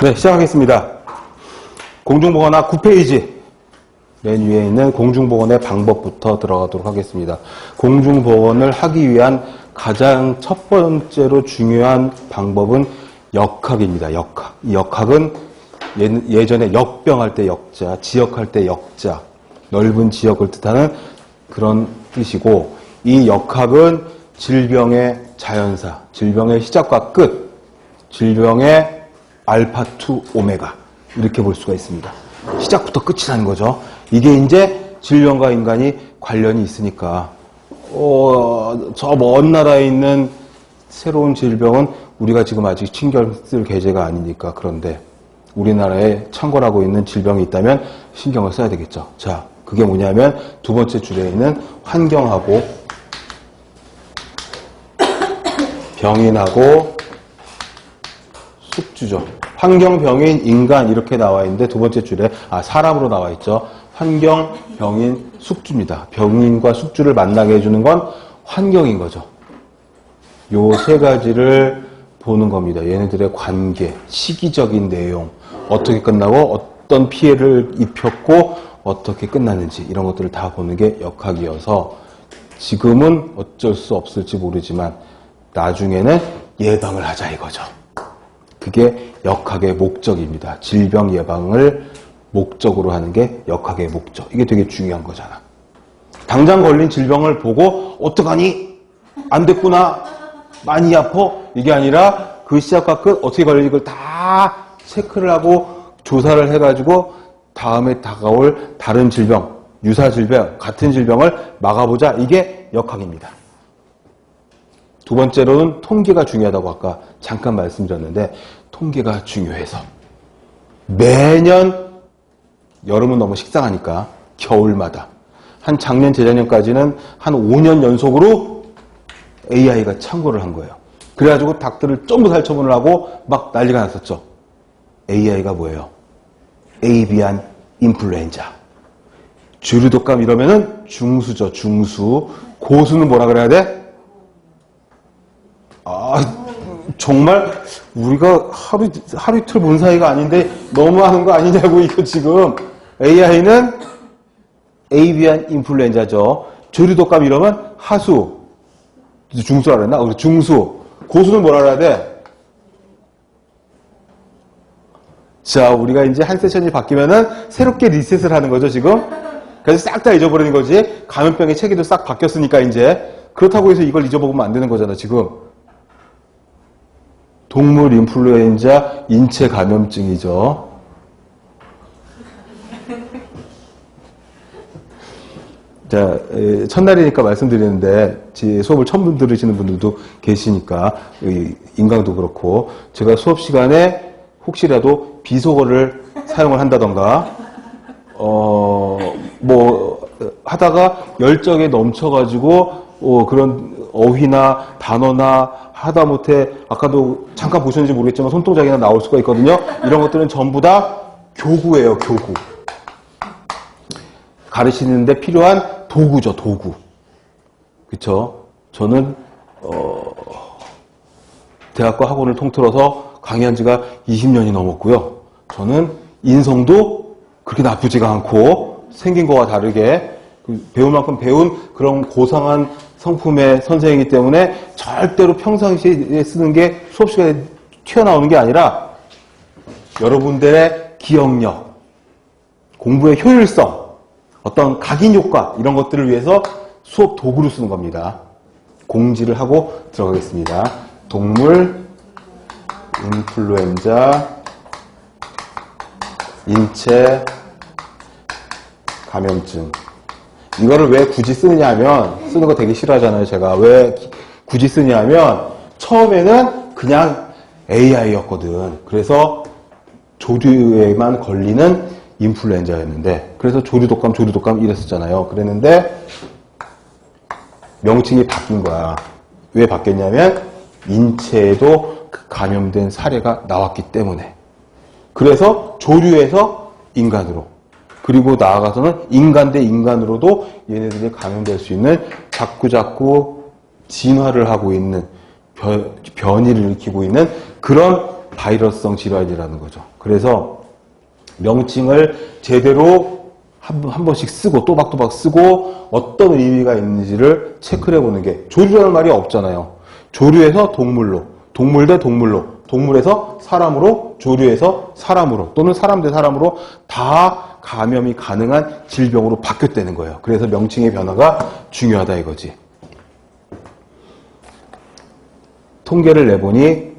네, 시작하겠습니다. 공중보건학 9페이지 맨 위에 있는 공중보건의 방법부터 들어가도록 하겠습니다. 공중보건을 하기 위한 가장 첫 번째로 중요한 방법은 역학입니다. 역학. 이 역학은 예- 예전에 역병할 때 역자, 지역할 때 역자, 넓은 지역을 뜻하는 그런 뜻이고 이 역학은 질병의 자연사, 질병의 시작과 끝, 질병의 알파 2 오메가 이렇게 볼 수가 있습니다. 시작부터 끝이라는 거죠. 이게 이제 질병과 인간이 관련이 있으니까 어, 저 먼 나라에 있는 새로운 질병은 우리가 지금 아직 신경 쓸 계제가 아니니까 그런데 우리나라에 창궐하고 있는 질병이 있다면 신경을 써야 되겠죠. 자, 그게 뭐냐면 두 번째 줄에 있는 환경하고 병인하고 숙주죠. 환경, 병인, 인간 이렇게 나와 있는데 두 번째 줄에 아 사람으로 나와 있죠. 환경, 병인, 숙주입니다. 병인과 숙주를 만나게 해주는 건 환경인 거죠. 요 세 가지를 보는 겁니다. 얘네들의 관계, 시기적인 내용, 어떻게 끝나고 어떤 피해를 입혔고 어떻게 끝났는지 이런 것들을 다 보는 게 역학이어서 지금은 어쩔 수 없을지 모르지만 나중에는 예방을 하자 이거죠. 그게 역학의 목적입니다. 질병 예방을 목적으로 하는 게 역학의 목적. 이게 되게 중요한 거잖아. 당장 걸린 질병을 보고 어떡하니? 안 됐구나. 많이 아파? 이게 아니라 그 시작과 끝 어떻게 걸린 이걸 다 체크를 하고 조사를 해가지고 다음에 다가올 다른 질병, 유사 질병, 같은 질병을 막아보자. 이게 역학입니다. 두 번째로는 통계가 중요하다고 아까 잠깐 말씀드렸는데 통계가 중요해서 매년 여름은 너무 식상하니까 겨울마다 한 작년 재작년까지는 한 5년 연속으로 AI가 참고를 한 거예요. 그래가지고 닭들을 전부 살처분을 하고 막 난리가 났었죠. AI가 뭐예요? 에이비안 인플루엔자. 주류독감 이러면은 중수죠, 중수. 고수는 뭐라 그래야 돼? 아, 정말 우리가 하루, 하루 이틀 본 사이가 아닌데 너무 하는 거 아니냐고, 이거 지금. AI는 에이비안 인플루엔자죠. 조류독감 이러면 하수. 중수라 그랬나? 우리 중수. 고수는 뭐라 그래야 돼? 자, 우리가 이제 한 세션이 바뀌면은 새롭게 리셋을 하는 거죠, 지금? 그래서 싹 다 잊어버리는 거지. 감염병의 체계도 싹 바뀌었으니까, 이제. 그렇다고 해서 이걸 잊어먹으면 안 되는 거잖아, 지금. 동물 인플루엔자 인체 감염증이죠. 자, 에, 첫날이니까 말씀드리는데, 제 수업을 처음 들으시는 분들도 계시니까, 이 인강도 그렇고, 제가 수업 시간에 혹시라도 비속어를 사용을 한다던가, 어, 뭐, 하다가 열정에 넘쳐가지고, 어, 그런 어휘나 단어나 하다못해, 아까도 잠깐 보셨는지 모르겠지만 손동작이나 나올 수가 있거든요. 이런 것들은 전부 다 교구예요, 교구. 가르치는데 필요한 도구죠, 도구. 그쵸? 저는, 어, 대학과 학원을 통틀어서 강의한 지가 20년이 넘었고요. 저는 인성도 그렇게 나쁘지가 않고 생긴 거와 다르게 그 배울 만큼 배운 그런 고상한 성품의 선생이기 때문에 절대로 평상시에 쓰는 게 수업 시간에 튀어나오는 게 아니라 여러분들의 기억력, 공부의 효율성, 어떤 각인 효과 이런 것들을 위해서 수업 도구로 쓰는 겁니다. 공지를 하고 들어가겠습니다. 동물 인플루엔자 인체 감염증 이거를 왜 굳이 쓰느냐면 쓰는 거 되게 싫어하잖아요 제가. 왜 기- 굳이 쓰냐면 처음에는 그냥 AI였거든. 그래서 조류에만 걸리는 인플루엔자였는데 그래서 조류 독감 조류 독감 이랬었잖아요. 그랬는데 명칭이 바뀐 거야. 왜 바뀌었냐면 인체에도 그 감염된 사례가 나왔기 때문에. 그래서 조류에서 인간으로 그리고 나아가서는 인간 대 인간으로도 얘네들이 감염될 수 있는 자꾸자꾸 진화를 하고 있는 변, 변이를 일으키고 있는 그런 바이러스성 질환이라는 거죠. 그래서 명칭을 제대로 한, 한 번씩 쓰고 또박또박 쓰고 어떤 의미가 있는지를 체크를 해보는 게 조류라는 말이 없잖아요. 조류에서 동물로, 동물 대 동물로, 동물에서 사람으로, 조류에서 사람으로 또는 사람 대 사람으로 다 감염이 가능한 질병으로 바뀌었다는 거예요. 그래서 명칭의 변화가 중요하다 이거지. 통계를 내보니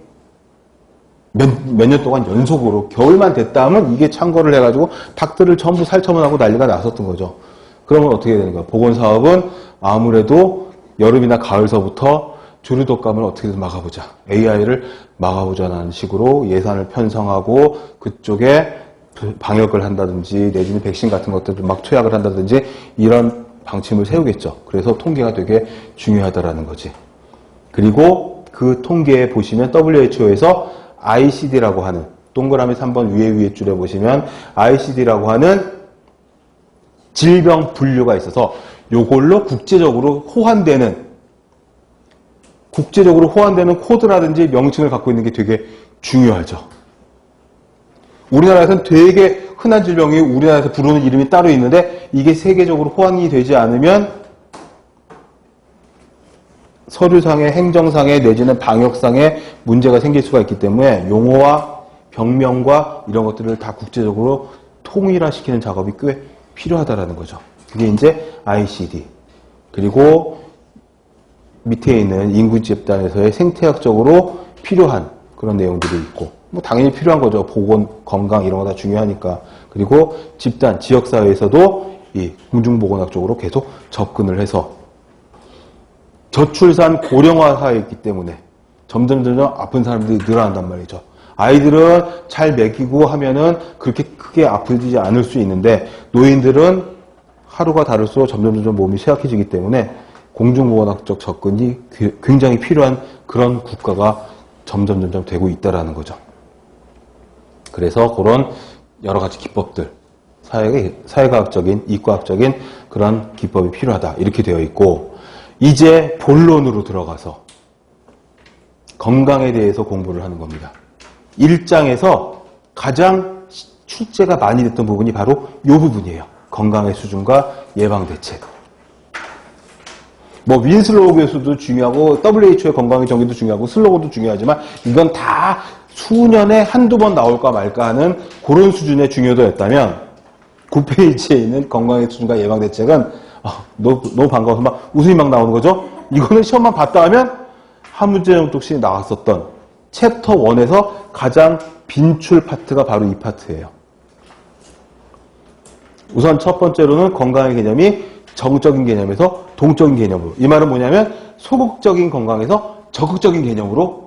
몇년 동안 연속으로 겨울만 됐다 하면 이게 창궐을 해가지고 닭들을 전부 살처분하고 난리가 났었던 거죠. 그러면 어떻게 되는 거야? 보건사업은 아무래도 여름이나 가을서부터 조류독감을 어떻게든 막아보자. AI를 막아보자는 식으로 예산을 편성하고 그쪽에 방역을 한다든지 내지는 백신 같은 것들을 막 투약을 한다든지 이런 방침을 세우겠죠. 그래서 통계가 되게 중요하다라는 거지. 그리고 그 통계에 보시면 WHO에서 ICD라고 하는 동그라미 3번 위에 위에 줄에 보시면 ICD라고 하는 질병 분류가 있어서 요걸로 국제적으로 호환되는 국제적으로 호환되는 코드라든지 명칭을 갖고 있는 게 되게 중요하죠. 우리나라에서는 되게 흔한 질병이 우리나라에서 부르는 이름이 따로 있는데 이게 세계적으로 호환이 되지 않으면 서류상의 행정상의 내지는 방역상의 문제가 생길 수가 있기 때문에 용어와 병명과 이런 것들을 다 국제적으로 통일화시키는 작업이 꽤 필요하다라는 거죠. 그게 이제 ICD. 그리고 밑에 있는 인구 집단에서의 생태학적으로 필요한 그런 내용들이 있고 뭐 당연히 필요한 거죠. 보건, 건강 이런 거 다 중요하니까. 그리고 집단, 지역 사회에서도 이 공중보건학 쪽으로 계속 접근을 해서 저출산 고령화 사회이기 때문에 점점 점점 아픈 사람들이 늘어난단 말이죠. 아이들은 잘 먹이고 하면은 그렇게 크게 아프지 않을 수 있는데 노인들은 하루가 다를수록 점점 점점 몸이 쇠약해지기 때문에 공중보건학적 접근이 굉장히 필요한 그런 국가가 점점 점점 되고 있다라는 거죠. 그래서 그런 여러 가지 기법들, 사회, 사회과학적인, 이과학적인 그런 기법이 필요하다. 이렇게 되어 있고, 이제 본론으로 들어가서 건강에 대해서 공부를 하는 겁니다. 1장에서 가장 출제가 많이 됐던 부분이 바로 이 부분이에요. 건강의 수준과 예방대책. 뭐 윈슬로우 교수도 중요하고 WHO의 건강의 정의도 중요하고 슬로건도 중요하지만 이건 다 수년에 한두 번 나올까 말까 하는 그런 수준의 중요도였다면 9페이지에 있는 건강의 수준과 예방 대책은 아, 너무, 너무 반가워서 막 웃음이 막 나오는 거죠. 이거는 시험만 봤다 하면 한 문제 정도씩 나왔었던 챕터 1에서 가장 빈출 파트가 바로 이 파트예요. 우선 첫 번째로는 건강의 개념이 정적인 개념에서 동적인 개념으로. 이 말은 뭐냐면 소극적인 건강에서 적극적인 개념으로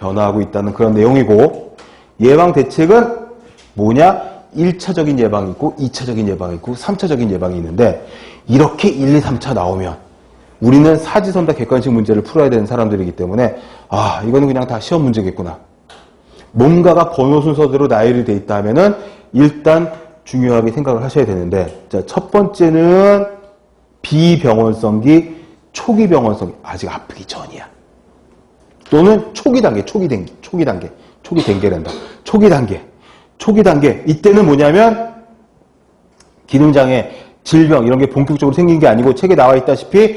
변화하고 있다는 그런 내용이고 예방 대책은 뭐냐? 1차적인 예방이 있고 2차적인 예방이 있고 3차적인 예방이 있는데 이렇게 1, 2, 3차 나오면 우리는 사지선다 객관식 문제를 풀어야 되는 사람들이기 때문에 아 이거는 그냥 다 시험 문제겠구나. 뭔가가 번호 순서대로 나열이 돼 있다 하면은 일단 중요하게 생각을 하셔야 되는데 자, 첫 번째는 비병원성기 초기 병원성기 아직 아프기 전이야. 또는 초기 단계, 초기 단계, 초기 단계, 초기 단계란다. 초기 단계, 초기 단계. 이때는 뭐냐면 기능장애, 질병 이런 게 본격적으로 생긴 게 아니고 책에 나와 있다시피